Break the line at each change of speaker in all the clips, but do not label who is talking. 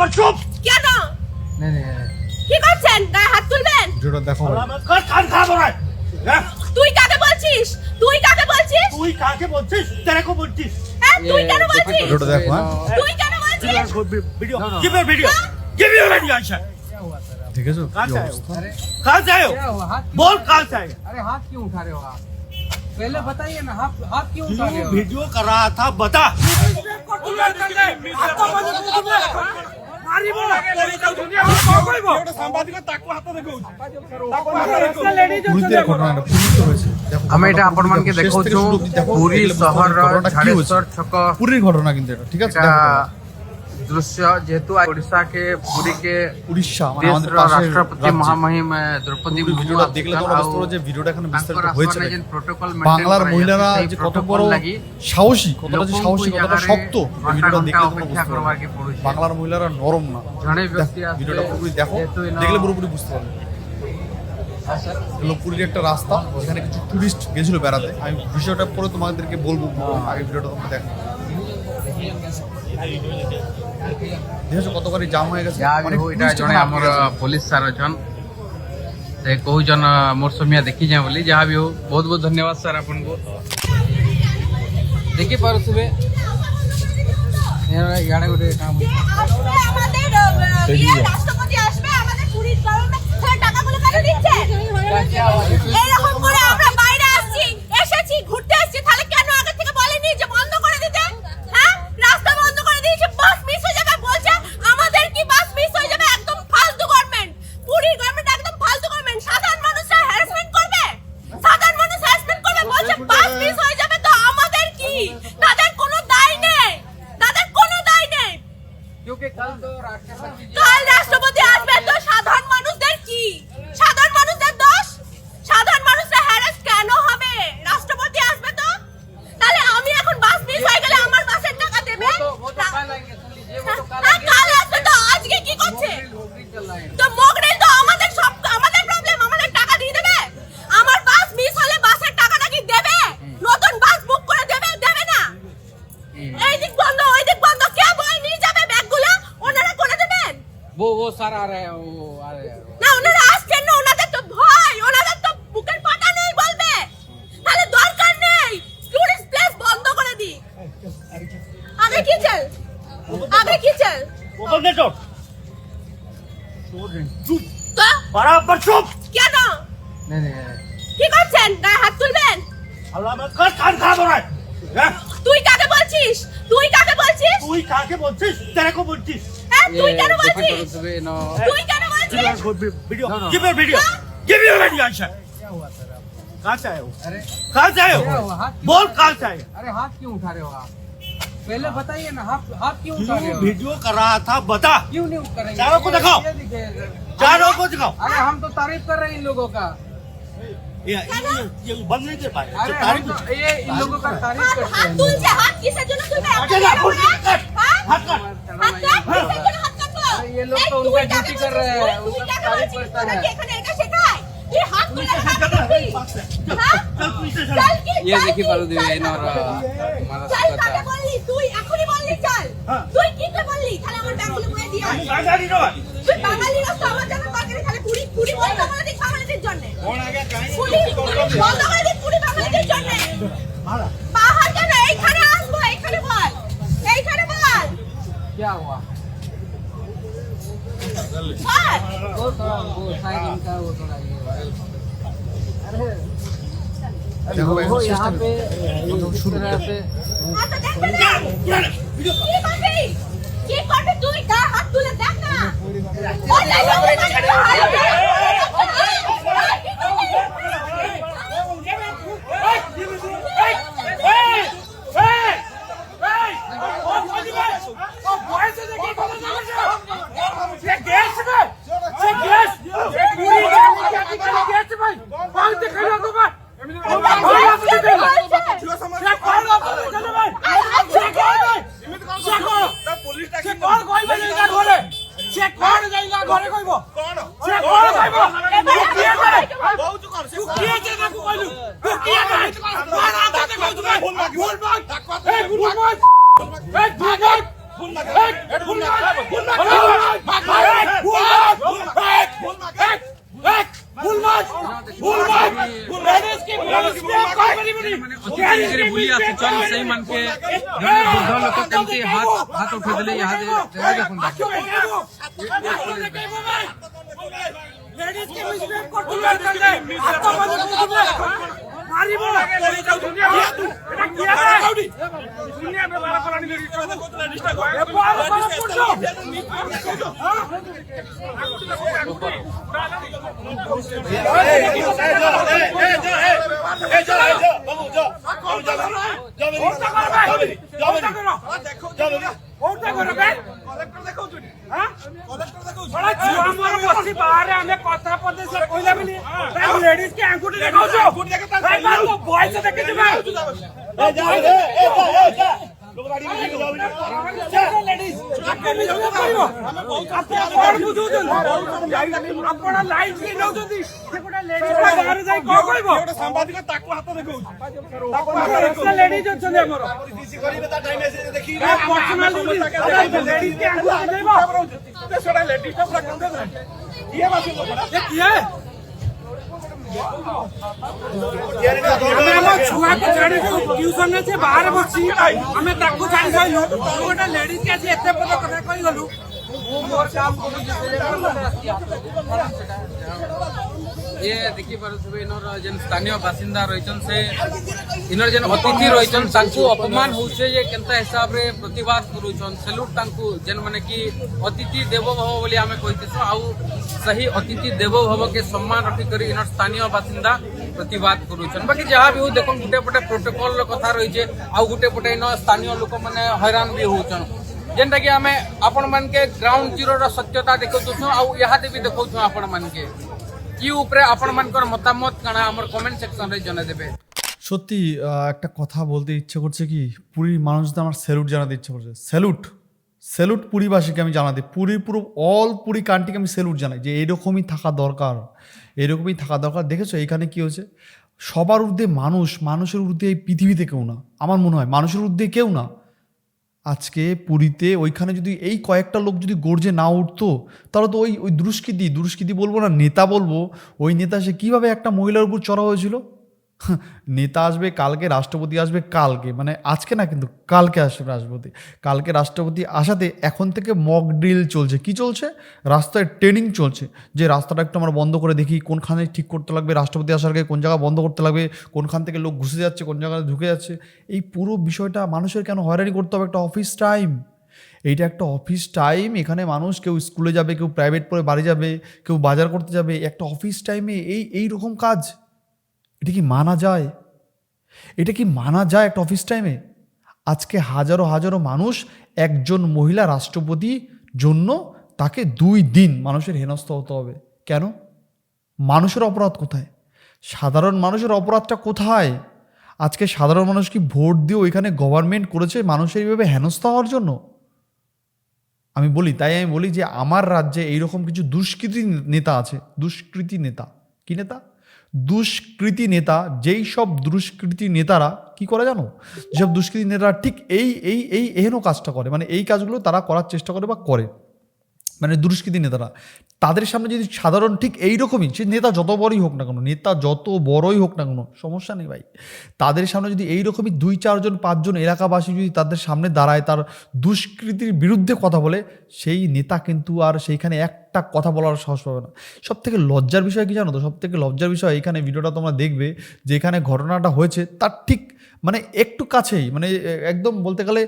চুপ
কেন
नहीं नहीं नहीं
কি করছেন গায়ে হাত তুলবেন
ভিডিওটা দেখো ভাই।
কার কান খারাপ हो रहा है হ্যাঁ?
তুই কাকে বলছিস তুই কাকে বলছিস
তুই কাকে বলছিস তেরে কো বলছিস
হ্যাঁ তুই কেন বলছিস
ভিডিওটা দেখো হ্যাঁ
তুই কেন বলছিস
video give me video give me video Ayesha
দেখেছো
कहां
কি
से आए हो
অবস্থা
अरे
कहां से आए हो
क्या हुआ हाथ क्यों-
बोल कहां से आए हो?
अरे हाथ क्यों उठा रहे हो आप पहले बताइए ना हाथ हाथ क्यों उठा रहे
तू
हो
वीडियो कर रहा था बता
ଆମେ
ଏଇଟା
ଆପଣମାନଙ୍କୁ ଦେଖାଉଛୁ ପୁରୀ ସହରର ଝାଡ଼େଶ୍ୱର ଛକ
ପୁରୀ
ଘଟଣା
କିନ୍ତୁ ଏଇଟା
ଠିକ ଅଛି দৃশ্য যেহেতু ওড়িশাকে পুরীকে
উড়িষ্যা মানে
রাষ্ট্রপতি মহামহিম
দ্রৌপদী
মুর্মু
দেখলে ভিডিওটা এখানে বিস্তারিত হয়েছে। বাংলার মহিলারা যে কত বড় সাহসী যে সাহসী শক্ত ভিডিওটা দেখলে তোমরা বুঝতে বাংলার মহিলারা নরম না। ভিডিওটা পুরোপুরি দেখো। দেখলে পুরোপুরি বুঝতে পারবে। পুরীর একটা রাস্তা কিছু টুরিস্ট গেছিল বেড়াতে। আমি বিষয়টা পরে তোমাদেরকে বলব আগে ভিডিওটা তোমাকে দেখো। দেখেছো কত গাড়ি জাম হয়ে গেছে
ଯାହା ବି
অনেক
ହଉ ଏଇଟା
tourist
ଜଣେ
এখানে
ଆମର
আটকে গেছে।
ପୋଲିସ ସାର୍ ଅଛନ୍ ସେ କହୁଛନ୍ ମୋର ସମିଆ ଦେଖିଯାଏ ବୋଲି ଯାହା ବି ହଉ ବହୁତ ବହୁତ ଧନ୍ୟବାଦ ସାର୍ ଆପଣଙ୍କୁ ଦେଖିପାରୁଥିବେ ଇଆଡ଼େ ଗୋଟେ କାମ
আসবে আমাদের আহ, ইয়ে রাষ্ট্রপতি আসবে আমাদের পুলিশ গভর্নমেন্ট তাহলে টাকাগুলো কেন দিচ্ছে এইরকম করে আমরা বাইরে আসছি এসেছি ঘুরতে আসছি তাহলে
ओपन द डोर चुप
তো
बराबर चुप
কেন
नहीं नहीं नहीं
কি করছেন গায়ে হাত তুলবেন
अल्लाह में कर कान खराब हो रहा है হ্যাঁ?
তুই কাকে বলছিস তুই কাকে বলছিস
তুই কাকে বলছিস তেরে কো বলছিস
হ্যাঁ তুই কেন
ये देखा
বলছিস
करो सुबह नो
তুই কেন বলছিস
video
No, no.
Give me video give me video Ayesha
क्या हुआ सर आप
कहां से आए हो
अरे
कहां से आए
क्या
हो
हुआ हाथ क्यों
बोल
उठा
कहां
रहे
से आए
हो? अरे हाथ क्यों उठा रहे हो आप पहले हाँ। बताइए ना आप आप क्यों क्यों
वीडियो कर रहा था बता।
क्यों नहीं करेंगे
चारों को दिखाओ। चारों को दिखाओ।
अरे हम तो तारीफ़ कर रहे हैं इन लोगों का।
ये ये बंद नहीं कर पाए।
अरे तो ये इन लोगों का तारीफ़
हाथ
हाथ हाथ हाथ
कर।
तो रहे हैं
ये हाथ को लगा के
चल
देखिए
बालू
देवी और
চল
सबका
কাকে বললি? তুই এখনই বললি চল।
হ্যাঁ।
তুই কি কে বললি? তাহলে আমার ব্যাগগুলো বয়ে দিয়ে আয়।
गाड़ी नय
তুই বাঙালি না তো আমার জন্য তরকারি খালি পুরি পুরি বন্ধ করে দিস বাঙালিদের জন্য
कौन आ गया कहीं
পুরি পুরি বন্ধ করে দিস পুরি বাঙালিদের জন্য
मारा
পাহাড় কেন এইখানে আসবো এইখানে বল এইখানে বল
क्या हुआ
বল
वो थोड़ा वो साइड इनका वो थोड़ा ये अरे
দেখো ভাই,
ঘরে
কইব?
কোন
সে
ঘরে
কইব?
এ
কিয়ে
করে? বহুত
কর? সে কিয়ে যে না কইলু? তু কিয়ে না মার আদাতে কইছ না ভুল মাগ ভুল মাগ এ
ভুল
মাগ এ ভুল মাগ ভুল মাগ ভুল মাগ ভুল মাগ ভুল মাগ ভুল
মাগ ভুল মাছ ভুল মাছ कांग्रेस की बड़ी बड़ी कांग्रेस की भूली आते चल सही मन के दो लोग को कम के हाथ हाथ उठा दिले यहाँ दे जगह जा खुंदा लेडीज़ के मिसबिहेव को दूर
कर दे आपको मदद मिल મારી બોલ બોલી જાઉં છું તું બેટા કિયા કાવડી દુનિયા મે મારા પર આની રિસ્ટા કોતલા રિસ્ટા ગો એ પાર પાર પૂછો હા આકુડી આકુડી રાલા એ
જો એ ଆପଣ ଲାଇଭ କି ନଉଛନ୍ତି ସେ ଗୋଟେ ଲେଡିଜ ବାହାରେ ଯାଇ କଣ କହିବ ସାମ୍ବାଦିକ ତାକୁ ହାତ ଦେଖାଉଛି ଲେଡିଜ ଅଛନ୍ତି ଆମର ପର୍ସନାଲ ଲେଡିଜ କି ଆଙ୍ଗୁଠି ଦେଖେଇବ ସେଟା ଲେଡିଜ ଟା ପୁରା କାନ୍ଦେ କିଏ ବାସି କିଏ ଆମେ ଆମ ଛୁଆକୁ ଛାଡିଛୁ ଟ୍ୟୁସନରେ ସେ ବାହାରେ ବସି ଆମେ ତାକୁ ଛାଡି ସାରିଲୁ ଗୋଟେ ଲେଡିଜ କି ଆସି ଏତେ ପଦ କଥା କହିଗଲୁ
ये देखि पारुथबे इनर जेन स्थानीय बासिंदा रहिछन से इनर जेन अतिथि तांकु अपमान केनता हिसाब रे प्रतिवाद करूछन सेल्यूट जेन माने कि अतिथि देवो भव बोली हमें कहितेछ आउ सही अतिथि देवो भव के सम्मान रखि करी इनर स्थानीय बासिंदा प्रतिवाद करूछन बाकी जहाँ भी हो, देखो गुटे पटे प्रोटोकॉल कथा रहिछे आउ गुटे पटे इन स्थानीय लोक माने हैरान भी होउछन যেটা কি আমি আপন মানকে গ্রাউন্ড জিরোর সত্যতা দেখাউছু আহাতে বি দেখাউছু আপন মানকে কি উপরে আপন মানকর মতামত কানা আমার
সত্যি একটা কথা বলতে ইচ্ছে করছে কি, পুরীর মানুষদের আমার স্যালুট জানাতে ইচ্ছে করছে। স্যালুট স্যালুট পুরীবাসীকে আমি জানাতে। পুরী পুরো অল পুরী কান্ট্রিকে আমি স্যালুট জানাই যে এরকমই থাকা দরকার। এরকমই থাকা দরকার। দেখেছ, এখানে কি হয়েছে? সবার ঊর্ধ্বে মানুষ, মানুষের ঊর্ধ্বে এই পৃথিবীতে কেউ না। আমার মনে হয়, মানুষের ঊর্ধ্বে কেউ না। আজকে পুরীতে ওইখানে যদি এই কয়েকটা লোক যদি গর্জে না উঠতো, তাহলে তো ওই ওই দুষ্কৃতি দুষ্কৃতি বলব না, নেতা বলব, ওই নেতা সে কীভাবে একটা মহিলার উপর চড়া হয়েছিল? নেতা আসবে, কালকে রাষ্ট্রপতি আসবে, কালকে। মানে আজকে না কিন্তু কালকে আসবে রাষ্ট্রপতি। কালকে রাষ্ট্রপতি আসাতে এখন থেকে মক ড্রিল চলছে। কি চলছে? রাস্তায় ট্রেনিং চলছে। যে রাস্তাটা একটু আমরা বন্ধ করে দেখি, কোনখানে ঠিক করতে লাগবে রাষ্ট্রপতি আসার আগে, কোন জায়গা বন্ধ করতে লাগবে, কোনখান থেকে লোক ঘুষে যাচ্ছে, কোন জায়গায় ঢুকে যাচ্ছে। এই পুরো বিষয়টা মানুষের কেন হয়রানি করতে হবে? একটা অফিস টাইম এইটা একটা অফিস টাইম এখানে মানুষ কেউ স্কুলে যাবে, কেউ প্রাইভেট পড়ে বাড়ি যাবে, কেউ বাজার করতে যাবে। একটা অফিস টাইমে এই এই রকম কাজ। এটা কি মানা যায়? এটা কি মানা যায় একটা অফিস টাইমে আজকে হাজারো হাজারো মানুষ একজন মহিলা রাষ্ট্রপতি জন্য তাকে দুই দিন মানুষের হেনস্থ হতে হবে। কেন? মানুষের অপরাধ কোথায়? সাধারণ মানুষের অপরাধটা কোথায়? আজকে সাধারণ মানুষ কি ভোট দিয়ে ওইখানে গভর্নমেন্ট করেছে মানুষের এইভাবে হেনস্থা হওয়ার জন্য? আমি বলি, তাই আমি বলি যে আমার রাজ্যে এইরকম কিছু দুষ্কৃতি নেতা আছে। দুষ্কৃতি নেতা। কি নেতা? দুষ্কৃতি নেতা, যেই সব দুষ্কৃতি নেতারা, কি করে জানো? যেসব দুষ্কৃতি নেতারা ঠিক এই এই এই, এহেন কাজটা করে। মানে এই কাজগুলো তারা করার চেষ্টা করে বা করে। মানে দুষ্কৃতি নেতারা। তাদের সামনে যদি সাধারণ ঠিক এই রকমই সে নেতা যত বড়ই হোক না কেন, নেতা যত বড়ই হোক না কোনো, সমস্যা নেই ভাই। তাদের সামনে যদি এই রকমই দুই, চারজন, পাঁচজন এলাকাবাসী যদি তাদের সামনে দাঁড়ায়, তার দুষ্কৃতির বিরুদ্ধে কথা বলে, সেই নেতা কিন্তু আর সেইখানে একটা কথা বলার সাহস পাবে না। সব থেকে লজ্জার বিষয় কি জানো তো? সব থেকে লজ্জার বিষয় এখানে ভিডিওটা তোমরা দেখবে যে এখানে ঘটনাটা হয়েছে, তার ঠিক মানে একটু কাছেই মানে একদম বলতে গেলে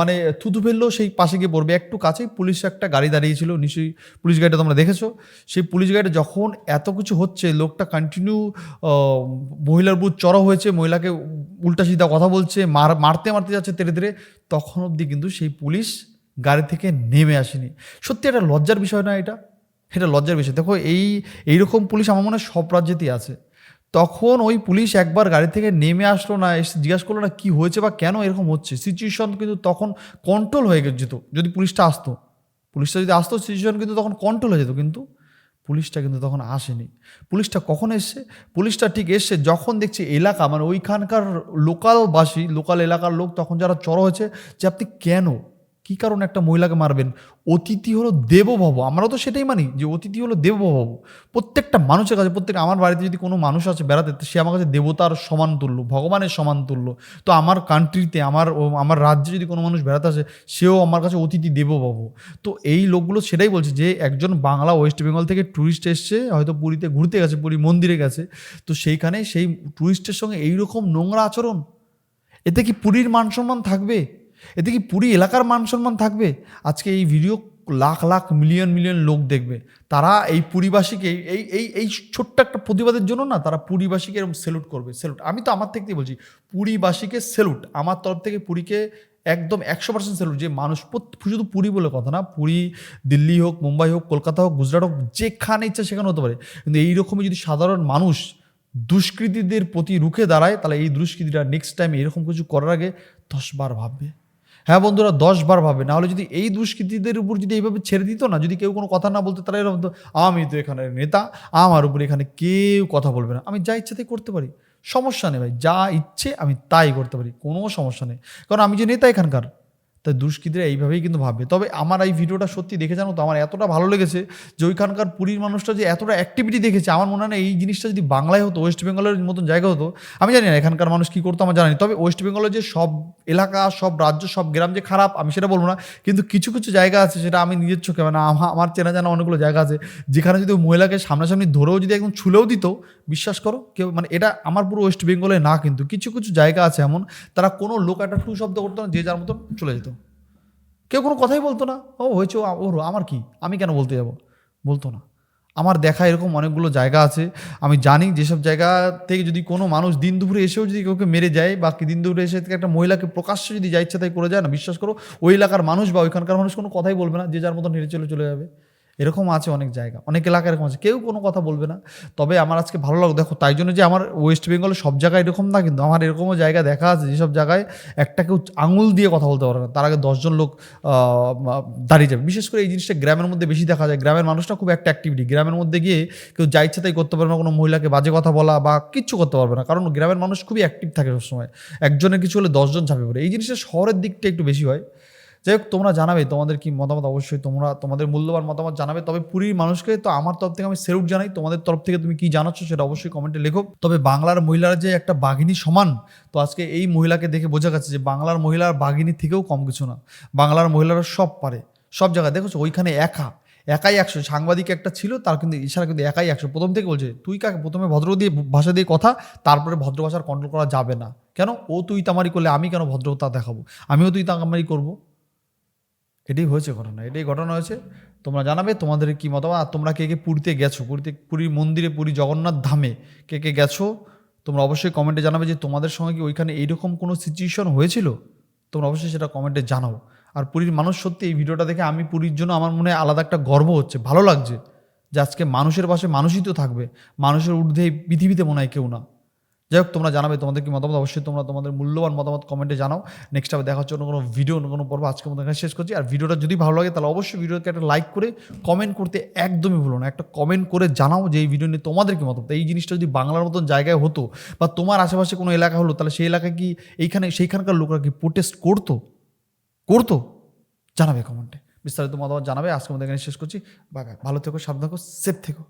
মানে থুতু ফেললেও সেই পাশে গিয়ে পড়বে। একটু কাছেই পুলিশ একটা গাড়ি দাঁড়িয়েছিল, নিশ্চয়ই পুলিশ গাড়িটা তোমরা দেখেছ। সেই পুলিশ গাড়িটা যখন এত কিছু হচ্ছে, লোকটা কন্টিনিউ মহিলার বুধ চড়া হয়েছে, মহিলাকে উল্টা সিধা কথা বলছে, মার মারতে মারতে যাচ্ছে তেরে তেরে তখন অবধি কিন্তু সেই পুলিশ গাড়ি থেকে নেমে আসেনি। সত্যি একটা লজ্জার বিষয় না এটা? এটা লজ্জার বিষয়। দেখো, এই, এইরকম পুলিশ আমার মনে হয় সব রাজ্যেতেই আছে। তখন ওই পুলিশ একবার গাড়ি থেকে নেমে আসলো না, এসে জিজ্ঞাসা করল না কী হয়েছে বা কেন এরকম হচ্ছে? সিচুয়েশন কিন্তু তখন কন্ট্রোল হয়ে যেত। যদি পুলিশটা আসতো, পুলিশটা যদি আসতো সিচুয়েশন কিন্তু তখন কন্ট্রোল হয়ে যেত। কিন্তু পুলিশটা কিন্তু তখন আসেনি। পুলিশটা কখন এসছে? পুলিশটা ঠিক এসছে যখন দেখছে এলাকা মানে ওইখানকার লোকালবাসী লোকাল এলাকার লোক তখন যারা চড়ো হয়েছে, যে আপনি কেন? কি কারণে একটা মহিলাকে মারবেন? অতিথি হলো দেবভব। আমরা তো সেটাই মানি যে অতিথি হলো দেবভব। প্রত্যেকটা মানুষের কাছে, প্রত্যেক আমার বাড়িতে যদি কোনো মানুষ আছে বেড়াতে সে আমার কাছে দেবতার সমান তুল্য, ভগবানের সমান তুল্য। তো আমার কান্ট্রিতে আমার আমার রাজ্যে যদি কোনো মানুষ বেড়াতে আসে, সেও আমার কাছে অতিথি দেবভব। তো এই লোকগুলো সেটাই বলছে যে একজন বাংলা, ওয়েস্ট বেঙ্গল থেকে ট্যুরিস্ট এসছে, হয়তো পুরীতে ঘুরতে গেছে, পুরী মন্দিরে গেছে। তো সেইখানে সেই ট্যুরিস্টের সঙ্গে এইরকম নোংরা আচরণ, এতে কি পুরীর মান সম্মান থাকবে? এতে কি পুরী এলাকার মান সম্মান থাকবে। আজকে এই video lakh lakh million million লোক দেখবে। তারা এই পুরীবাসীকে, এই এই এই ছোট্ট একটা প্রতিবাদের জন্য না তারা পুরীবাসীকে এরকম সেলুট করবে। সেলুট আমি তো আমার থেকেই বলছি, পুরীবাসীকে সেলুট আমার তরফ থেকে পুরীকে একদম একশো পার্সেন্ট সেলুট যে মানুষ শুধু পুরী বলে কথা না, পুরী, দিল্লি হোক, মুম্বাই হোক, কলকাতা হোক, গুজরাট হোক, যেখানে ইচ্ছা সেখানে হতে পারে। কিন্তু এইরকমই যদি সাধারণ মানুষ দুষ্কৃতীদের প্রতি রুখে দাঁড়ায়, তাহলে এই দুষ্কৃতীরা নেক্সট টাইম এরকম কিছু করার আগে দশবার ভাববে। হ্যাঁ বন্ধুরা দশবার ভাবে। না হলে যদি এই দুষ্কৃতীদের উপর যদি এইভাবে ছেড়ে দিত না, যদি কেউ কোনো কথা না বলতে তাহলে এরকম তো আমি তো এখানে নেতা, আমার উপর এখানে কেউ কথা বলবে না। আমি যা ইচ্ছাতেই করতে পারি। সমস্যা নেই ভাই, যা ইচ্ছে আমি তাই করতে পারি, কোনো সমস্যা নেই। কারণ আমি যে নেতা এখানকার তাই দুষ্কৃতীরা এইভাবেই কিন্তু ভাববে। তবে আমার এই ভিডিওটা সত্যি দেখে জানো তো, আমার এতটা ভালো লেগেছে যে ওইখানকার পুরীর মানুষটা যে এতটা অ্যাক্টিভিটি দেখেছে, আমার মনে হয় এই জিনিসটা যদি বাংলায় হতো ওয়েস্ট বেঙ্গলের মতন জায়গা হতো, আমি জানি না এখানকার মানুষ কী করতো, আমার জানি। তবে ওয়েস্ট বেঙ্গলের যে সব এলাকা, সব রাজ্য, সব গ্রাম যে খারাপ, আমি সেটা বলব না। কিন্তু কিছু কিছু জায়গা আছে সেটা আমি নিজের চোখে মানে আমার চেনা জানা অনেকগুলো জায়গা আছে, যেখানে যদি মহিলাকে সামনাসামনি ধরেও যদি একদম ছুলেও দিত, বিশ্বাস করো, কেউ মানে এটা আমার পুরো ওয়েস্ট বেঙ্গলে না, কিন্তু কিছু কিছু জায়গা আছে এমন, তারা কোনো লোক একটা টু শব্দ করতো না, যে যার মতন চলে যেত। কেউ কোনো কথাই বলতো না। ও হয়েছে ওর, আমার কি? আমি কেন বলতে যাব? বলতো না। আমার দেখা এরকম অনেকগুলো জায়গা আছে। আমি জানি যেসব জায়গা থেকে যদি কোনো মানুষ দিন দুপুরে এসেও যদি কাউকে মেরে যায় বা দিন দুপুরে এসে একটা মহিলাকে প্রকাশ্যে যদি যা ইচ্ছা তাই করে যায় না, বিশ্বাস করো, ওই এলাকার মানুষ বা ওইখানকার মানুষ কোনো কথাই বলবে না, যে যার মতন হেরে চলে চলে যাবে। এরকম আছে অনেক জায়গা, অনেক এলাকা এরকম আছে, কেউ কোনো কথা বলবে না। তবে আমার আজকে ভালো লাগল, দেখো তাই জন্য যে আমার ওয়েস্ট বেঙ্গলে সব জায়গায় এরকম না, কিন্তু আমার এরকমও জায়গা দেখা আছে, যেসব জায়গায় একটা কেউ আঙুল দিয়ে কথা বলতে পারে না, তার আগে দশজন লোক দাঁড়িয়ে যাবে। বিশেষ করে এই জিনিসটা গ্রামের মধ্যে বেশি দেখা যায়, গ্রামের মানুষটা খুব একটা অ্যাক্টিভিটি গ্রামের মধ্যে গিয়ে কেউ যা ইচ্ছা তাই করতে পারবে না, কোনো মহিলাকে বাজে কথা বলা বা কিচ্ছু করতে পারবে না, কারণ গ্রামের মানুষ খুবই অ্যাক্টিভ থাকে সবসময়, একজনের কিছু হলে দশজন ঝাঁপিয়ে পড়ে। এই জিনিসটা শহরের দিকটা একটু বেশি হয় যাই হোক তোমরা জানাবে, তোমাদের কি মতামত? অবশ্যই তোমরা, তোমাদের মূল্যবান মতামত জানাবে। তবে পুরীর মানুষকে তো আমার তরফ থেকে আমি সেরুট জানাই। তোমাদের তরফ থেকে তুমি কি জানাচ্ছ সেটা অবশ্যই কমেন্টে লেখো। তবে বাংলার মহিলারা যে একটা বাঘিনী সমান, তো আজকে এই মহিলাকে দেখে বোঝা গেছে যে বাংলার মহিলার বাঘিনী থেকেও কম কিছু না। বাংলার মহিলারা সব পারে, সব জায়গায়। দেখেছ, ওইখানে একা, একাই একশো। সাংবাদিক একটা ছিল, তার কিন্তু ইশারা কিন্তু একাই একশো। প্রথম থেকে বলছে, তুই কাকে? প্রথমে ভদ্র দিয়ে, ভাষা দিয়ে কথা, তারপরে ভদ্র ভাষার কন্ট্রোল করা যাবে না। কেন? ও তুই তামারি করলে আমি কেন ভদ্রতা দেখাবো? আমিও তুই তামারি করব। এটাই হয়েছে ঘটনা, এটাই ঘটনা হয়েছে। তোমরা জানাবে তোমাদের কি মতামত, আর তোমরা কে কে পুরীতে গেছো? পুরীতে পুরীর মন্দিরে, পুরী জগন্নাথ ধামে কে কে গেছো? তোমরা অবশ্যই কমেন্টে জানাবে যে তোমাদের সঙ্গে কি ওইখানে এইরকম কোনো সিচুয়েশন হয়েছিল? তোমরা অবশ্যই সেটা কমেন্টে জানাও। আর পুরীর মানুষ সত্যি এই ভিডিওটা দেখে আমি পুরীর জন্য আমার মনে আলাদা একটা গর্ব হচ্ছে, ভালো লাগছে। যে আজকে মানুষের পাশে মানুষই তো থাকবে, মানুষের ঊর্ধ্বে পৃথিবীতে মনে হয় কেউ না। যাই হোক, তোমরা জানাবে তোমাদের কি মতামত। অবশ্যই তোমরা তোমাদের মূল্যবান মতামত কমেন্টে জানাও। নেক্সট আবার দেখা হচ্ছে অন্য কোনো ভিডিও অন্য কোনো পর্ব। আজকের মতো শেষ করছি। আর ভিডিওটা যদি ভালো লাগে, তাহলে অবশ্যই ভিডিওকে একটা লাইক করে কমেন্ট করতে একদমই ভুলো না। একটা কমেন্ট করে জানাও যে এই ভিডিও নিয়ে তোমাদের কি মতামত। এই জিনিসটা যদি বাংলার মতন জায়গায় হতো বা তোমার আশেপাশে কোনো এলাকা হলো, তাহলে সেই এলাকায় কি এইখানে, সেইখানকার লোকরা কি প্রোটেস্ট করতো? করতো? জানাবে কমেন্টে বিস্তারিত মতামত জানাবে। আজকের মতো এখানে শেষ করছি। ভালো থেকো, সাবধান থেকো সেফ থেকো।